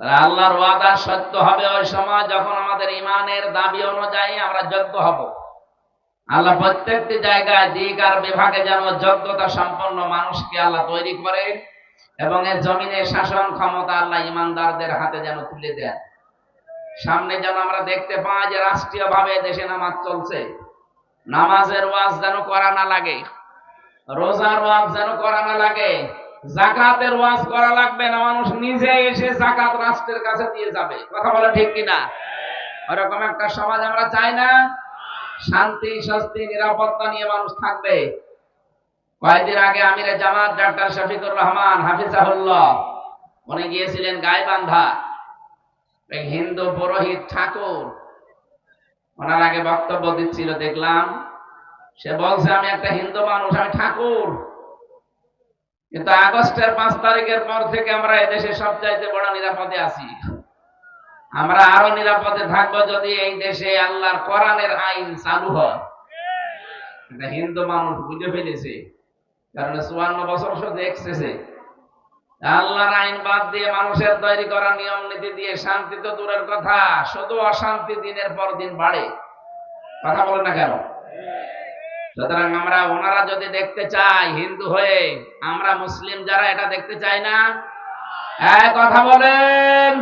আল্লাহর ওয়াদা সত্য হবে ওই সময় যখন আমাদের ইমানের দাবি অনুযায়ী আমরা যোগ্য হব। আল্লাহ প্রত্যেকটি জায়গায় দিক আর বিভাগে যেন যোগ্যতা সম্পন্ন মানুষকে আল্লাহ তৈরি করে এবং এর জমিনের শাসন ক্ষমতা আল্লাহ ইমানদারদের হাতে যেন তুলে দেন। সামনে যেন আমরা দেখতে পাই যে রাষ্ট্রীয় ভাবে দেশে নামাজ চলছে। নামাজের ওয়াজ যেন করা না লাগে, রোজার ওয়াজ যেন করা না লাগে জাকাতের ওয়াজ করা লাগবে না, মানুষ নিজে এসে জাকাত রাষ্ট্রের কাছে দিয়ে যাবে। কথা বলে ঠিক কিনা? ওরকম একটা সমাজ আমরা চাই না। শান্তি, স্বস্তি, নিরাপত্তা নিয়ে মানুষ থাকবে। কয়েকদিন আগে আমিরে জামাত ডাক্তার শফিকুর রহমান হাফিজাহুল্লাহ উনি গিয়েছিলেন গাইবান্ধা। এক হিন্দু পুরোহিত ঠাকুর ওনার আগে বক্তব্য দিচ্ছিল, দেখলাম। সে বলছে, আমি একটা হিন্দু মানুষ, আমি ঠাকুর। কিন্তু আগস্টের পাঁচ তারিখের পর থেকে আমরা এদেশে সব চাইতে বড় নিরাপদে আছি। আমরা আরও নিরাপদে থাকব যদি এই দেশে আল্লাহর কোরআনের আইন চালু হয়। হিন্দু মানুষ বুঝে ফেলেছে। কারণ চুয়ান্ন বছর শুধু দেখতেছে আল্লাহর আইন বাদ দিয়ে মানুষের তৈরি করা নিয়ম নীতি দিয়ে শান্তি তো দূরের কথা, শুধু অশান্তি দিনের পর দিন বাড়ে। কথা বলে না কেন? সুতরাং আমরা ওনারা যদি দেখতে চাই, হিন্দু হয়ে, আমরা মুসলিম যারা এটা দেখতে চাই না? হ্যাঁ কথা বলেন।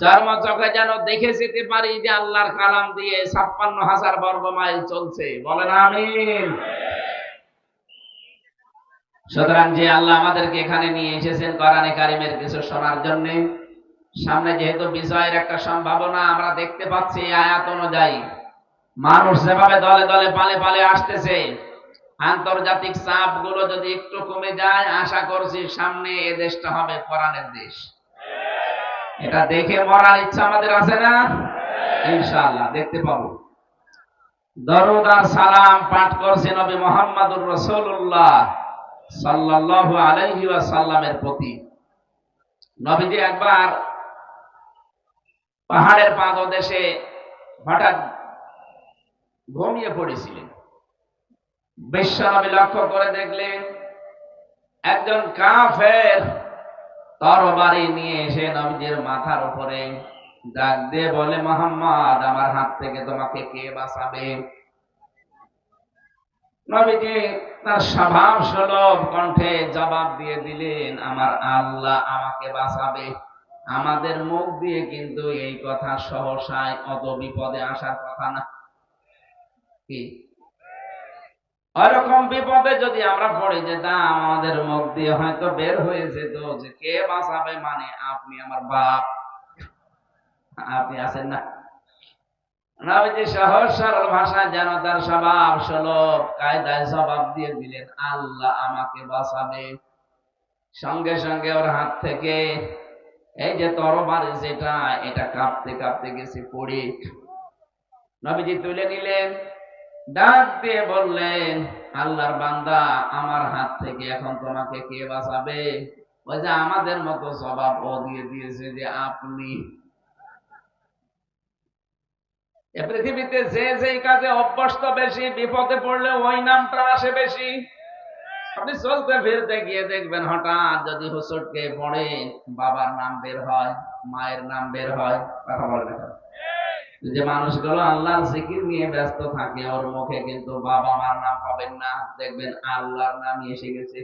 চর্ম চোখে যেন দেখে যেতে পারি যে আল্লাহর কালাম দিয়ে ছাপ্পান্ন হাজার বর্গ মাইল চলছে। বলেন আমিন। সুতরাং যে আল্লাহ আমাদেরকে এখানে নিয়ে এসেছেন কোরআনে কারিমের কিছু শোনার জন্য, সামনে যেহেতু বিজয়ের একটা সম্ভাবনা আমরা দেখতে পাচ্ছি আয়াত অনুযায়ী মানুষ যেভাবে দলে দলে পালে পালে আসতেছে, আন্তর্জাতিক চাপগুলো যদি একটু কমে যায়, আশা করছি সামনে এ দেশটা হবে কোরআনের দেশ। এটা দেখে মরার ইচ্ছা আমাদের আছে না? ইনশাআল্লাহ, দেখতে পাবো। সালাম পাঠ করছে নবী মোহাম্মদুর রসুল্লাহ সাল্লাল্লাহু আলাইহি ওয়াসাল্লামের প্রতি। নবীজি একবার পাহাড়ের পাদদেশে হঠাৎ ঘুমিয়ে পড়েছিলেন। বিশ্বনবী লক্ষ্য করে দেখলেন, একজন কাফের তরবারি নিয়ে এসে নবীজির মাথার উপরে ডাক দিয়ে বলে, মোহাম্মদ, আমার হাত থেকে তোমাকে কে বাঁচাবে? নবীজি তার স্বভাব সুলভ কণ্ঠে জবাব দিয়ে দিলেন, আমার আল্লাহ আমাকে বাঁচাবে। আমাদের মুখ দিয়ে কিন্তু এই কথা সহসায় অত বিপদে আসার কথা না। কি? ওরকম বিপদে যদি আমরা পড়ে যেতাম আমাদের মুখ দিয়ে হয়তো বের হয়ে যেত যে কে বাঁচাবে মানে আপনি আমার বাপ। আপনি আছেন না। সহজ সরল ভাষায় যেন তার স্বভাব সুলভ কায়দায় জবাব দিয়ে দিলেন, আল্লাহ আমাকে বাঁচাবে। সঙ্গে সঙ্গে ওর হাত থেকে এই যে তরবারি যেটা, এটা কাঁপতে কাঁপতে গেছে পড়ে। নবীজি তুলে নিলেন। ডাক দিয়ে বললেন, আল্লাহর বান্দা, আমার হাত থেকে এখন তোমাকে কে বাঁচাবে? ওই যে আমাদের মতো জবাব ও দিয়ে দিয়েছে যে আপনি। পৃথিবীতে যে যে কাজে অভ্যস্ত বেশি, বিপদে পড়লে ওই নামটা আসে বেশি। আপনি চলতে ফিরতে গিয়ে দেখবেন হঠাৎ যদি হুসুটকে পড়ে, বাবার নাম বের হয়, মায়ের নাম বের হয়, কথা যে মানুষগুলো আল্লাহর জিকির নিয়ে ব্যস্ত থাকে, ওর মুখে কিন্তু বাবা মার নাম পাবেন না। দেখবেন আল্লাহর নামই এসে গেছে।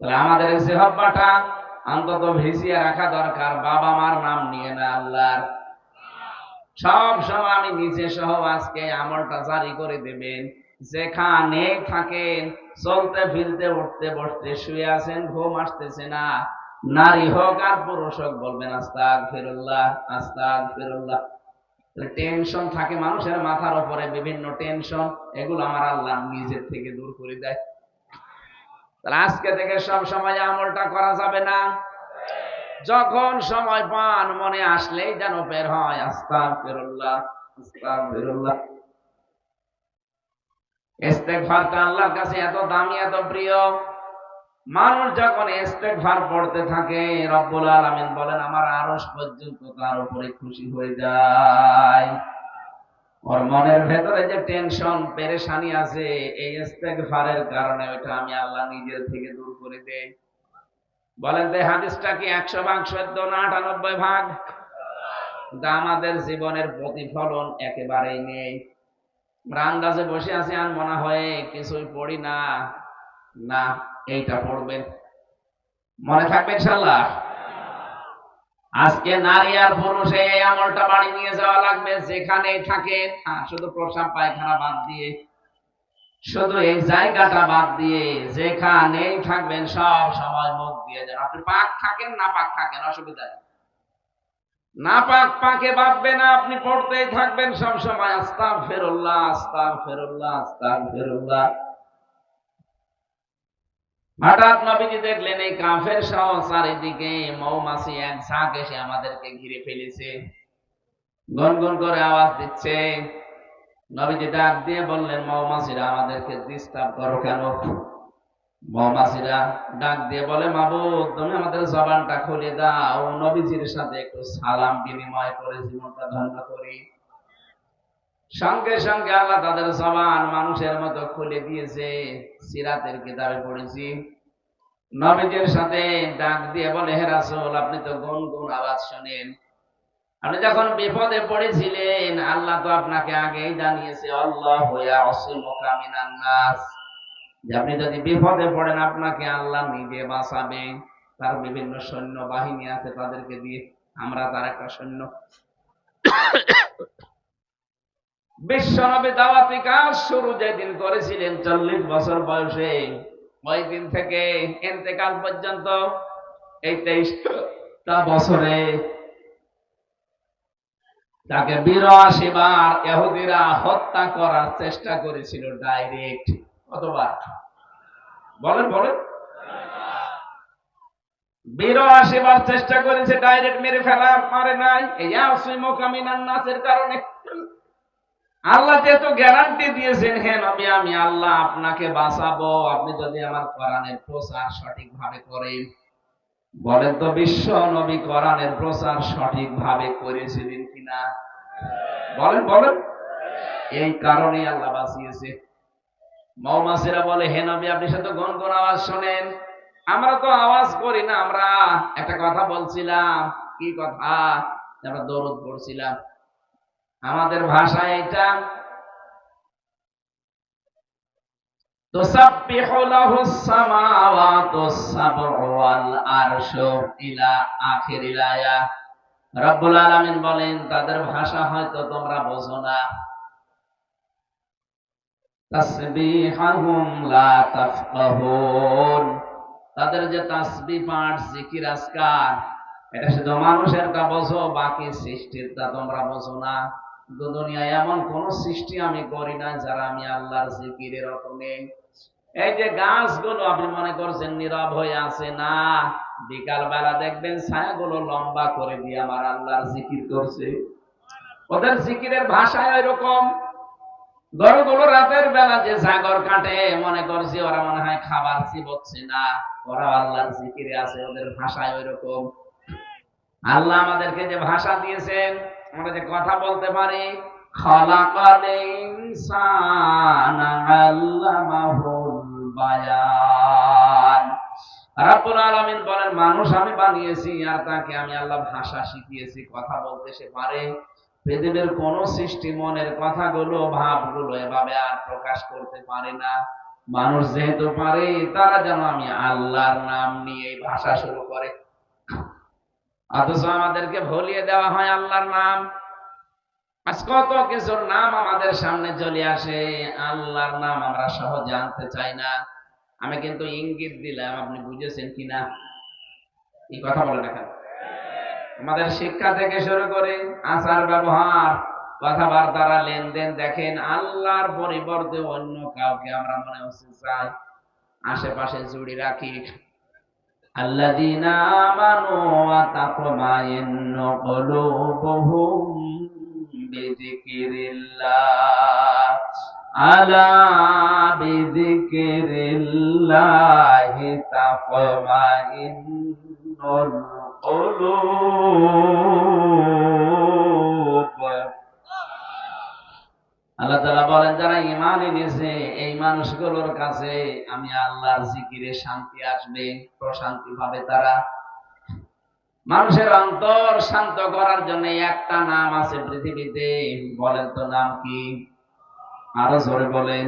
তাহলে আমাদের সেহব্বাটা অন্তত ভিজিয়ে রাখা দরকার, বাবা মার নাম নিয়ে না আল্লাহর। সব সময় আমি নিজে সহ আজকে আমলটা জারি করে দেবেন। যেখানে থাকেন, চলতে ফিরতে, উঠতে বসতে, শুয়ে আছেন, ঘুম আসতেছে না। নারী হোক আর পুরুষ হোক বলবেন আস্তাক ফিরুল্লাহ আস্তাক ফিরুল্লাহ টেনশন থাকে মানুষের মাথার উপরে, বিভিন্ন টেনশন এগুলো আমার আল্লাহ নিজের থেকে দূর করে দেয়। তাহলে আজকে থেকে সব সময় আমলটা করা যাবে না। যখন সময় পান, মনে আসলেই যেন বের হয় আস্তাক ফিরুল্লাহ আস্তাক ফিরুল্লাহ ইস্তেগফারটা আল্লাহর কাছে এত দামি, এত প্রিয়। মানুষ যখন ইস্তেগফার পড়তে থাকে, রব্বুল আলামিন বলেন, আমার আরশ পর্যন্ত তার উপরে খুশি হয়ে যায়। ওর মনের ভেতরে যে টেনশন, পেরেশানি আছে, এই ইস্তেগফারের কারণে ওইটা আমি আল্লাহ নিজের থেকে দূর করে দেই। বলেন, এই হাদিসটা কি একশো ভাগ সত্য না আটানব্বই ভাগ? আমাদের জীবনের প্রতিফলন একেবারেই নেই। আন্দাজে বসে আছি আর মনে হয় কিছুই পড়ি না। না এইটা পড়বেন। মনে থাকবে ইনশাল্লাহ আজকে নারী আর পুরুষ এই আমলটা বাড়ি নিয়ে যাওয়া লাগবে যেখানেই থাকে হ্যাঁ, শুধু প্রসাব পায়খানা বাদ দিয়ে শুধু এই জায়গাটা বাদ দিয়ে যেখানেই থাকবেন সব সময় মুখ দিয়ে যান। আপনি পাক থাকেন না পাক থাকেন অসুবিধা নেই। না পাক পাকে বাঁধবে না আপনি পড়তেই থাকবেন সব সময় আস্তাগ ফেরুল্লাহ আস্তাগ ফেরুল্লাহ আস্তাগ ফেরুল্লাহ হঠাৎ নবীজি দেখলেন এই কাফের সহ চারিদিকে মৌমাছি এক ঝাঁক এসে আমাদেরকে ঘিরে ফেলেছে। গনগন করে আওয়াজ দিচ্ছে। নবীজি ডাক দিয়ে বললেন, মৌমাছিরা আমাদেরকে ডিস্টার্ব করো কেন? মৌমাছিরা ডাক দিয়ে বলে, মাবুদ, তুমি আমাদের জবানটা খুলে দাও। নবীজির সাথে একটু সালাম বিনিময় করে জীবনটা ধন্য করি। সঙ্গে সঙ্গে আল্লাহ তাদের জবান মানুষের মতো খুলে দিয়েছে। সিরাতের কিতাবে পড়েছি। নবীজির সাথে ডাক দিয়ে বলে, হে রাসূল, আপনি তো গুন গুন আওয়াজ শোনেন। আপনি যখন বিপদে পড়েছিলেন, আল্লাহ তো আপনাকে আগেই জানিয়েছে, আল্লাহ হইয়া অসীমকা মিনান নাস। যে আপনি যদি বিপদে পড়েন, আপনাকে আল্লাহ নিজে বাঁচাবে। তার বিভিন্ন সৈন্য বাহিনী আছে তাদেরকে দিয়ে আমরা তার একটা সৈন্য বিশ্বনবী দাওয়াতি কাজ শুরু যেদিন করেছিলেন চল্লিশ বছর বয়সে। ওই দিন থেকে এতেকাল পর্যন্ত এই তেইশটা বছরে তাকে বিরাশি বার এহুদিরা হত্যা করার চেষ্টা করেছিল ডাইরেক্ট। কতবার? বলেন বলেন। বিরাশি বার চেষ্টা করেছে, ডাইরেক্ট মেরে ফেলার পারে নাই। এই আসুই মোকামিনার নাচের কারণে আল্লাহ যেহেতু গ্যারান্টি দিয়েছেন হ্যাঁ নবী, আমি আল্লাহ আপনাকে বাঁচাবো। আপনি যদি আমার কোরআনের প্রচার সঠিকভাবে করেন। বলেন তো বিশ্ব নবী কোরআনের প্রচার সঠিকভাবে করেছিলেন কিনা? বলেন বলেন। এই কারণে আল্লাহ বাঁচিয়েছে। মৌমাছিরা বলে, হে নবী, আপনি সাথে গন গন আওয়াজ শোনেন। আমরা তো আওয়াজ করি না, আমরা একটা কথা বলছিলাম। কি কথা? আমরা দরদ পড়ছিলাম। আমাদের ভাষায় এটা تسبح له السماوات السبع والعرش إلى آخر الآية রব্বুল আলামিন বলেন তাদের ভাষা হয়তো তোমরা বোঝো না তাসবিহাহুম লা তাফকাহুন তাদের যে তাসবিহ পাঠ জিকির আজকার এটা শুধু মানুষের তা বোঝো বাকি সৃষ্টির তা তোমরা বোঝো না কিন্তু দুনিয়ায় এমন কোন সৃষ্টি আমি করি না যারা আমি আল্লাহর জিকিরের অত এই যে গাছগুলো আপনি মনে করছেন নীরব হয়ে আছে, না বিকাল বেলা দেখবেন ছায়াগুলো লম্বা করে দিয়ে আমার আল্লাহর জিকির করছে। ওদের জিকিরের ভাষায় ওইরকম গরুগুলো রাতের বেলা যে জাগর কাটে, মনে করছে ওরা মনে হয় খাবার চিবচ্ছে, না ওরা আল্লাহর জিকিরে আছে, ওদের ভাষায় ওইরকম আল্লাহ আমাদেরকে যে ভাষা দিয়েছেন আমরা যে কথা বলতে পারি আলামিন বলেন, মানুষ আমি বানিয়েছি আর তাকে আমি আল্লাহ ভাষা শিখিয়েছি, কথা বলতে সে পারে। পৃথিবীর কোন সৃষ্টি মনের কথাগুলো, ভাবগুলো এভাবে আর প্রকাশ করতে পারে না। মানুষ যেহেতু পারে, তারা যেন আমি আল্লাহর নাম নিয়ে ভাষা শুরু করে। অথচ আমাদেরকে ভুলিয়ে দেওয়া হয় আল্লাহর নাম। আজ কত কিছুর নাম আমাদের সামনে চলে আসে, আল্লাহর নাম আমরা সহজে আনতে চাই না। আমি কিন্তু ইঙ্গিত দিলাম, আপনি বুঝেছেন কিনা? এই কথা বলে দেখেন আমাদের শিক্ষা থেকে শুরু করে আচার ব্যবহার, কথাবার্তারা লেনদেন দেখেন, আল্লাহর পরিবর্তে অন্য কাউকে আমরা মনে হচ্ছে চাই। আশেপাশে জুড়ি রাখি الذين آمنوا وتطمئن قلوبهم بذكر الله ألا بذكر الله تطمئن القلوب আল্লাহ তালা বলেন, যারা ইমান এনেছে, এই মানুষগুলোর কাছে আমি আল্লাহর জিকিরে শান্তি আসবে প্রশান্তি পাবে তারা মানুষের অন্তর শান্ত করার জন্য একটা নাম আছে পৃথিবীতে। বলেন তো নাম কি? আরও জোরে বলেন।